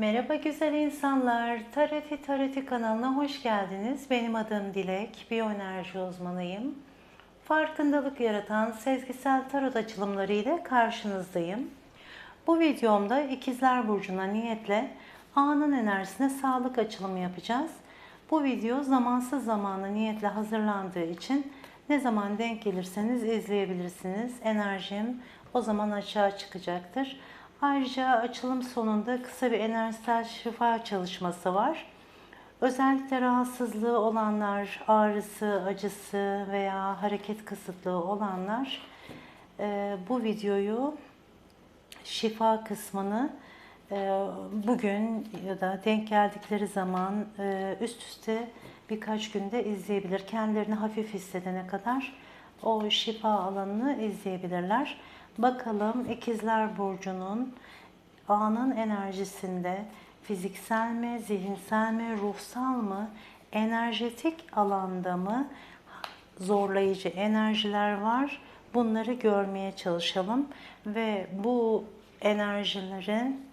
Merhaba güzel insanlar. Taroti Taroti kanalına hoş geldiniz. Benim adım Dilek, biyoenerji uzmanıyım. Farkındalık yaratan sezgisel tarot açılımları ile karşınızdayım. Bu videomda İkizler Burcu'na niyetle anın enerjisine sağlık açılımı yapacağız. Bu video zamansız zamanı niyetle hazırlandığı için ne zaman denk gelirseniz izleyebilirsiniz. Enerjim o zaman aşağı çıkacaktır. Ayrıca açılım sonunda kısa bir enerjisel şifa çalışması var. Özellikle rahatsızlığı olanlar, ağrısı, acısı veya hareket kısıtlığı olanlar e, bu videoyu şifa kısmını e, bugün ya da denk geldikleri zaman e, üst üste birkaç günde izleyebilir. Kendilerini hafif hissedene kadar o şifa alanını izleyebilirler. Bakalım İkizler Burcu'nun anın enerjisinde fiziksel mi, zihinsel mi, ruhsal mı, enerjetik alanda mı zorlayıcı enerjiler var. Bunları görmeye çalışalım ve bu enerjilerin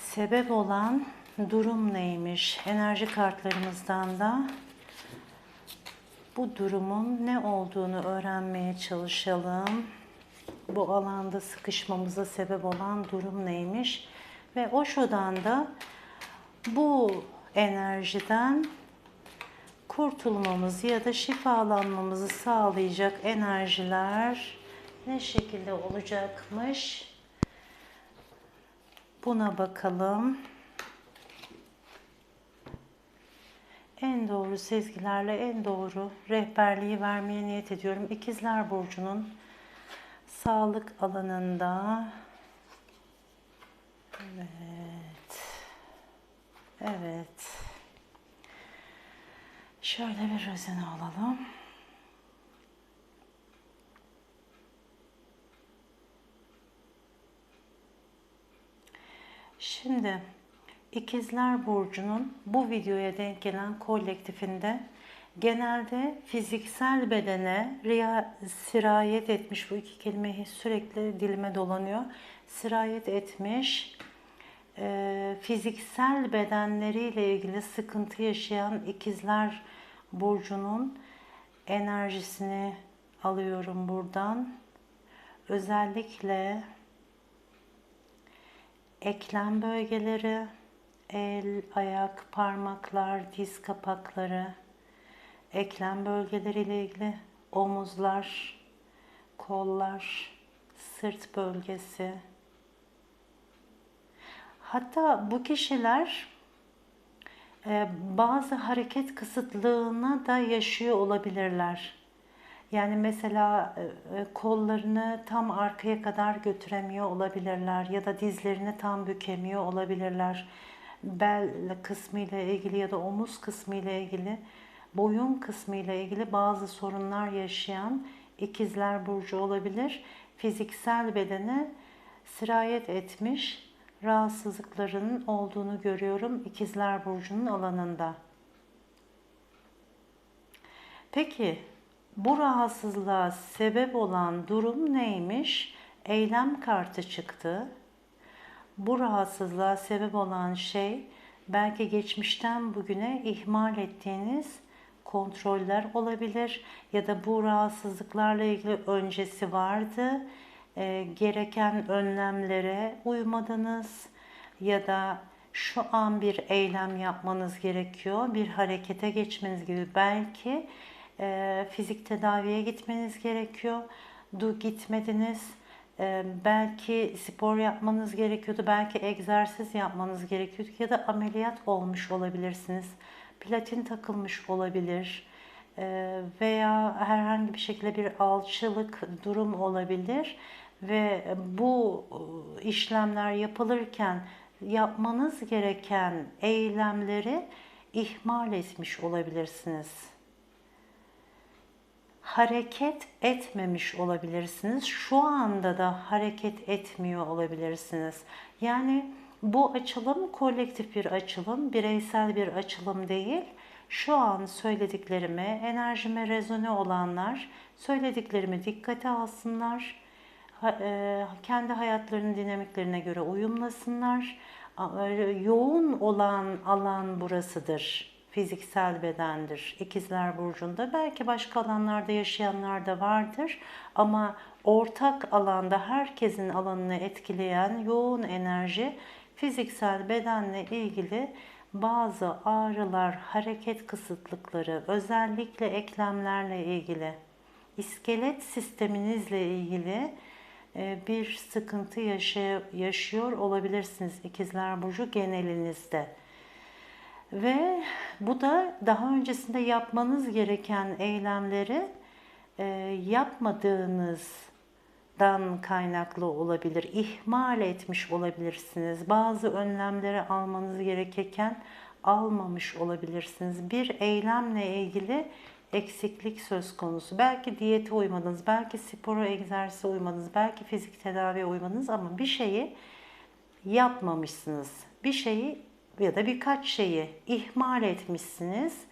sebep olan durum neymiş? Enerji kartlarımızdan da bu durumun ne olduğunu öğrenmeye çalışalım. Bu alanda sıkışmamıza sebep olan durum neymiş? Ve Osho'dan da bu enerjiden kurtulmamızı ya da şifalanmamızı sağlayacak enerjiler ne şekilde olacakmış? Buna bakalım. En doğru sezgilerle en doğru rehberliği vermeye niyet ediyorum. İkizler Burcu'nun sağlık alanında Evet. Evet. Şöyle bir rozene alalım. Şimdi İkizler Burcu'nun bu videoya denk gelen kolektifinde genelde fiziksel bedene riya, sirayet etmiş bu iki kelime sürekli dilime dolanıyor. Sirayet etmiş e, fiziksel bedenleriyle ilgili sıkıntı yaşayan ikizler burcunun enerjisini alıyorum buradan. Özellikle eklem bölgeleri, el, ayak, parmaklar, diz kapakları, eklem bölgeleriyle ilgili omuzlar, kollar, sırt bölgesi. Hatta bu kişiler e, bazı hareket kısıtlığına da yaşıyor olabilirler. Yani mesela e, e, kollarını tam arkaya kadar götüremiyor olabilirler ya da dizlerini tam bükemiyor olabilirler. Bel kısmı ile ilgili ya da omuz kısmı ile ilgili, boyun kısmı ile ilgili bazı sorunlar yaşayan ikizler burcu olabilir. Fiziksel bedene sirayet etmiş rahatsızlıklarının olduğunu görüyorum ikizler burcunun alanında. Peki bu rahatsızlığa sebep olan durum neymiş? Eylem kartı çıktı. Bu rahatsızlığa sebep olan şey belki geçmişten bugüne ihmal ettiğiniz kontroller olabilir ya da bu rahatsızlıklarla ilgili öncesi vardı. E, gereken önlemlere uymadınız ya da şu an bir eylem yapmanız gerekiyor, bir harekete geçmeniz gibi belki e, fizik tedaviye gitmeniz gerekiyor. Du gitmediniz. E, belki spor yapmanız gerekiyordu, belki egzersiz yapmanız gerekiyordu ya da ameliyat olmuş olabilirsiniz. Platin takılmış olabilir e, veya herhangi bir şekilde bir alçılık durum olabilir ve bu e, işlemler yapılırken yapmanız gereken eylemleri ihmal etmiş olabilirsiniz hareket etmemiş olabilirsiniz. Şu anda da hareket etmiyor olabilirsiniz. Yani bu açılım kolektif bir açılım, bireysel bir açılım değil. Şu an söylediklerime, enerjime rezone olanlar söylediklerimi dikkate alsınlar. E, kendi hayatlarının dinamiklerine göre uyumlasınlar. Öyle yoğun olan alan burasıdır. Fiziksel bedendir. İkizler Burcu'nda belki başka alanlarda yaşayanlar da vardır ama ortak alanda herkesin alanını etkileyen yoğun enerji fiziksel bedenle ilgili bazı ağrılar, hareket kısıtlıkları, özellikle eklemlerle ilgili, iskelet sisteminizle ilgili e, bir sıkıntı yaşıyor olabilirsiniz İkizler Burcu genelinizde. Ve bu da daha öncesinde yapmanız gereken eylemleri e, yapmadığınızdan kaynaklı olabilir. İhmal etmiş olabilirsiniz. Bazı önlemleri almanız gerekirken almamış olabilirsiniz. Bir eylemle ilgili eksiklik söz konusu. Belki diyete uymadınız, belki spora, egzersize uymadınız, belki fizik tedaviye uymadınız ama bir şeyi yapmamışsınız. Bir şeyi ya da birkaç şeyi ihmal etmişsiniz.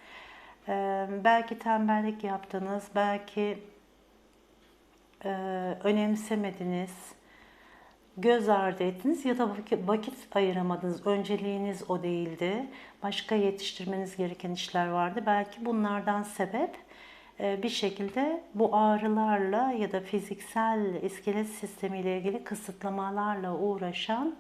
Ee, belki tembellik yaptınız, belki önemsemediniz, göz ardı ettiniz ya da vakit, vakit ayıramadınız. Önceliğiniz o değildi. Başka yetiştirmeniz gereken işler vardı. Belki bunlardan sebep e, bir şekilde bu ağrılarla ya da fiziksel iskelet sistemiyle ilgili kısıtlamalarla uğraşan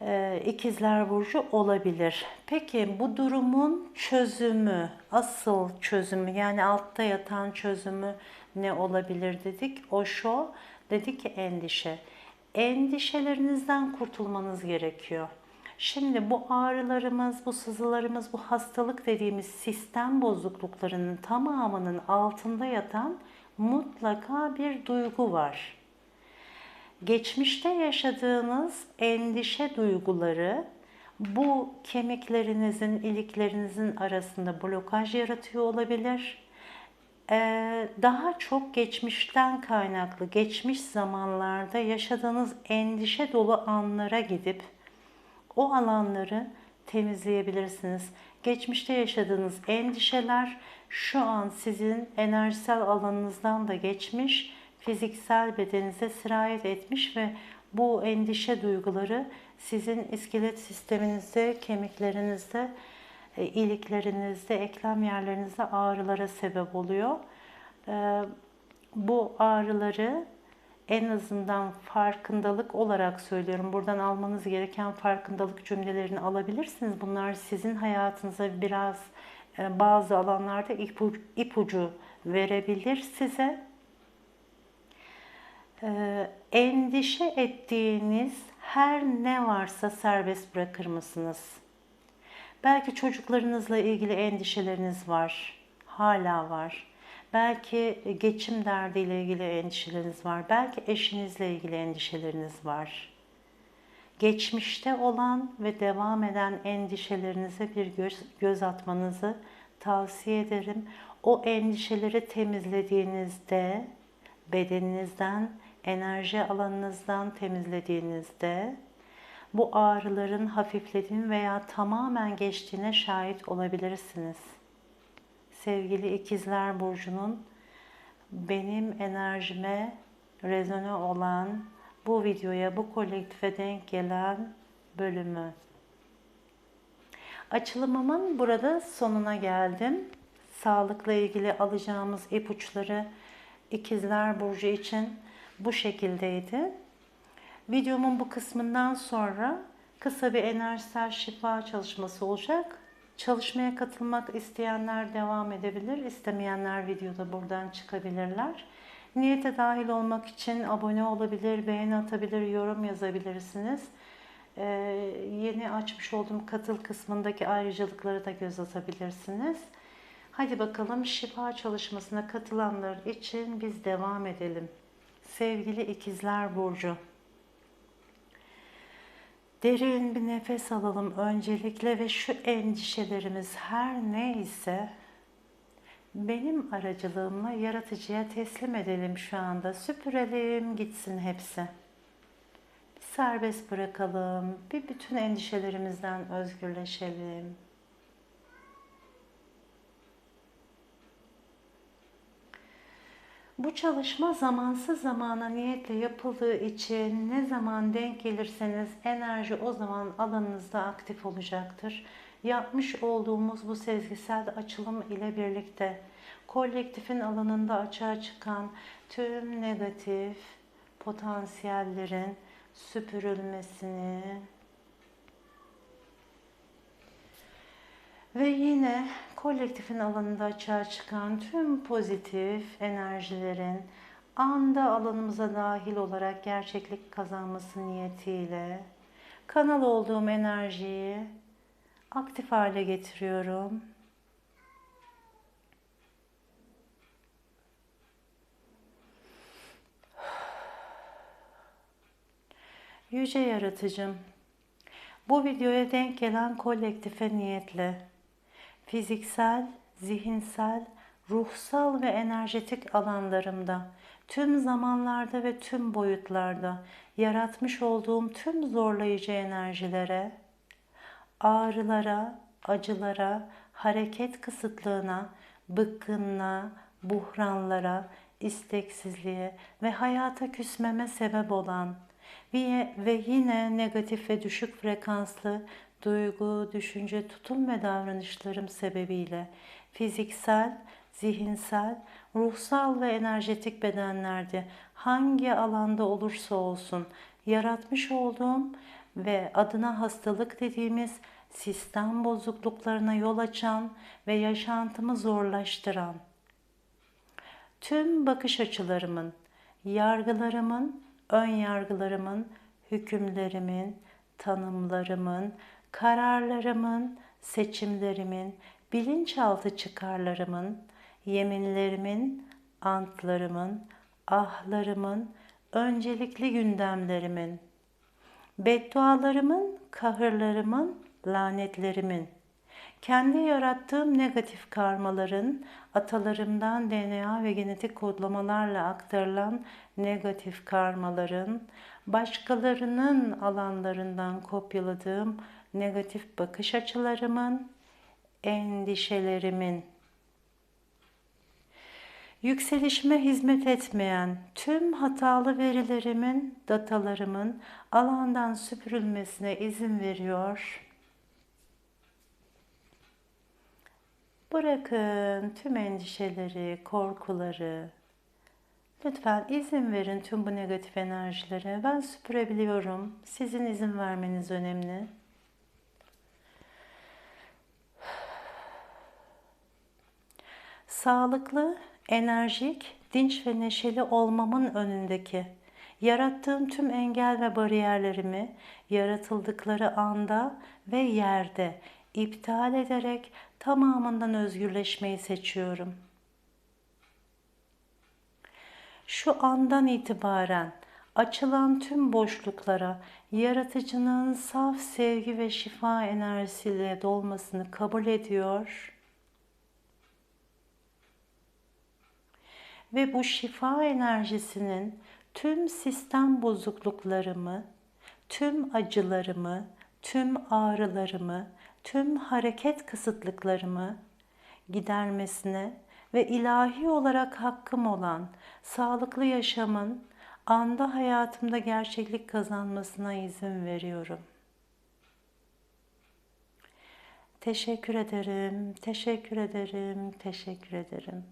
e, ikizler burcu olabilir. Peki bu durumun çözümü, asıl çözümü yani altta yatan çözümü ne olabilir dedik? O şu, dedik ki endişe. Endişelerinizden kurtulmanız gerekiyor. Şimdi bu ağrılarımız, bu sızılarımız, bu hastalık dediğimiz sistem bozukluklarının tamamının altında yatan mutlaka bir duygu var geçmişte yaşadığınız endişe duyguları bu kemiklerinizin, iliklerinizin arasında blokaj yaratıyor olabilir. Daha çok geçmişten kaynaklı, geçmiş zamanlarda yaşadığınız endişe dolu anlara gidip o alanları temizleyebilirsiniz. Geçmişte yaşadığınız endişeler şu an sizin enerjisel alanınızdan da geçmiş fiziksel bedeninize sirayet etmiş ve bu endişe duyguları sizin iskelet sisteminizde, kemiklerinizde, iliklerinizde, eklem yerlerinizde ağrılara sebep oluyor. E, bu ağrıları en azından farkındalık olarak söylüyorum. Buradan almanız gereken farkındalık cümlelerini alabilirsiniz. Bunlar sizin hayatınıza biraz e, bazı alanlarda ipucu verebilir size e, endişe ettiğiniz her ne varsa serbest bırakır mısınız? Belki çocuklarınızla ilgili endişeleriniz var, hala var. Belki geçim derdiyle ilgili endişeleriniz var. Belki eşinizle ilgili endişeleriniz var. Geçmişte olan ve devam eden endişelerinize bir göz, göz atmanızı tavsiye ederim. O endişeleri temizlediğinizde bedeninizden enerji alanınızdan temizlediğinizde bu ağrıların hafiflediğini veya tamamen geçtiğine şahit olabilirsiniz. Sevgili ikizler burcunun benim enerjime rezone olan bu videoya, bu kolektife denk gelen bölümü. Açılımımın burada sonuna geldim. Sağlıkla ilgili alacağımız ipuçları ikizler burcu için bu şekildeydi. Videomun bu kısmından sonra kısa bir enerjisel şifa çalışması olacak. Çalışmaya katılmak isteyenler devam edebilir, istemeyenler videoda buradan çıkabilirler. Niyete dahil olmak için abone olabilir, beğeni atabilir, yorum yazabilirsiniz. Ee, yeni açmış olduğum katıl kısmındaki ayrıcalıkları da göz atabilirsiniz. Hadi bakalım şifa çalışmasına katılanlar için biz devam edelim. Sevgili ikizler burcu. Derin bir nefes alalım öncelikle ve şu endişelerimiz her neyse benim aracılığımla yaratıcıya teslim edelim şu anda. Süpürelim gitsin hepsi. Serbest bırakalım. Bir bütün endişelerimizden özgürleşelim. Bu çalışma zamansız zamana niyetle yapıldığı için ne zaman denk gelirseniz enerji o zaman alanınızda aktif olacaktır. Yapmış olduğumuz bu sezgisel açılım ile birlikte kolektifin alanında açığa çıkan tüm negatif potansiyellerin süpürülmesini ve yine kolektifin alanında açığa çıkan tüm pozitif enerjilerin anda alanımıza dahil olarak gerçeklik kazanması niyetiyle kanal olduğum enerjiyi aktif hale getiriyorum. Yüce Yaratıcım, bu videoya denk gelen kolektife niyetle fiziksel, zihinsel, ruhsal ve enerjetik alanlarımda, tüm zamanlarda ve tüm boyutlarda yaratmış olduğum tüm zorlayıcı enerjilere, ağrılara, acılara, hareket kısıtlığına, bıkkınlığa, buhranlara, isteksizliğe ve hayata küsmeme sebep olan ve, yine negatif ve düşük frekanslı duygu, düşünce, tutum ve davranışlarım sebebiyle fiziksel, zihinsel, ruhsal ve enerjetik bedenlerde hangi alanda olursa olsun yaratmış olduğum ve adına hastalık dediğimiz sistem bozukluklarına yol açan ve yaşantımı zorlaştıran tüm bakış açılarımın, yargılarımın, ön yargılarımın, hükümlerimin, tanımlarımın, kararlarımın, seçimlerimin, bilinçaltı çıkarlarımın, yeminlerimin, antlarımın, ahlarımın, öncelikli gündemlerimin, beddualarımın, kahırlarımın, lanetlerimin, kendi yarattığım negatif karmaların, atalarımdan DNA ve genetik kodlamalarla aktarılan negatif karmaların, başkalarının alanlarından kopyaladığım negatif bakış açılarımın, endişelerimin, yükselişime hizmet etmeyen tüm hatalı verilerimin, datalarımın alandan süpürülmesine izin veriyor. Bırakın tüm endişeleri, korkuları. Lütfen izin verin tüm bu negatif enerjilere. Ben süpürebiliyorum. Sizin izin vermeniz önemli. Sağlıklı, enerjik, dinç ve neşeli olmamın önündeki yarattığım tüm engel ve bariyerlerimi yaratıldıkları anda ve yerde iptal ederek tamamından özgürleşmeyi seçiyorum. Şu andan itibaren açılan tüm boşluklara yaratıcının saf sevgi ve şifa enerjisiyle dolmasını kabul ediyor ve bu şifa enerjisinin tüm sistem bozukluklarımı, tüm acılarımı, tüm ağrılarımı, tüm hareket kısıtlıklarımı gidermesine ve ilahi olarak hakkım olan sağlıklı yaşamın anda hayatımda gerçeklik kazanmasına izin veriyorum. Teşekkür ederim, teşekkür ederim, teşekkür ederim.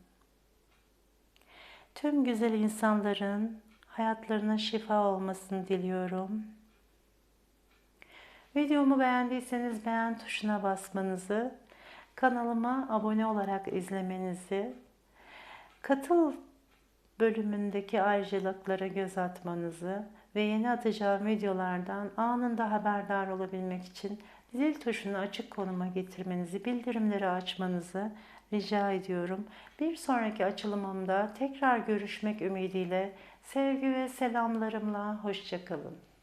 Tüm güzel insanların hayatlarına şifa olmasını diliyorum. Videomu beğendiyseniz beğen tuşuna basmanızı, kanalıma abone olarak izlemenizi, katıl bölümündeki ayrıcalıklara göz atmanızı ve yeni atacağım videolardan anında haberdar olabilmek için zil tuşunu açık konuma getirmenizi, bildirimleri açmanızı rica ediyorum. Bir sonraki açılımımda tekrar görüşmek ümidiyle sevgi ve selamlarımla hoşçakalın.